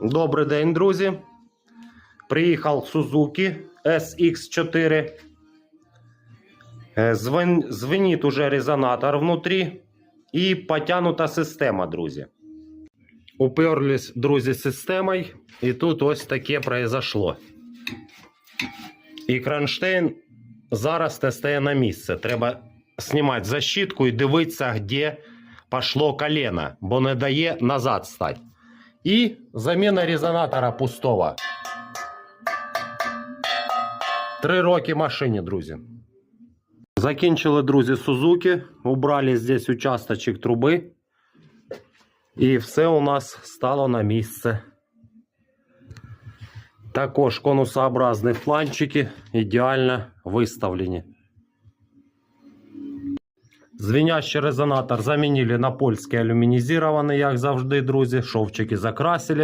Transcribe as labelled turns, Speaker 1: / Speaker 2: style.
Speaker 1: Добрий день, друзі. Приїхав Suzuki SX4. Е, Звен... Звенит уже резонатор внутрі і потянута система, друзі. Уперлись, друзі, системою, і тут ось таке произошло. І кронштейн зараз те стає на місце. Треба знімати защитку і дивитися, де пішло колено, бо не дає назад стати. І заміна резонатора пустого. Три роки машині, друзі. Закінчили, друзі, Suzuki. Убрали здесь участочок труби. І все у нас стало на місце. Також конусообразні фланчики ідеально виставлені. Звенящий резонатор замінили на польський алюмінізований, як завжди, друзі. Шовчики закрасили.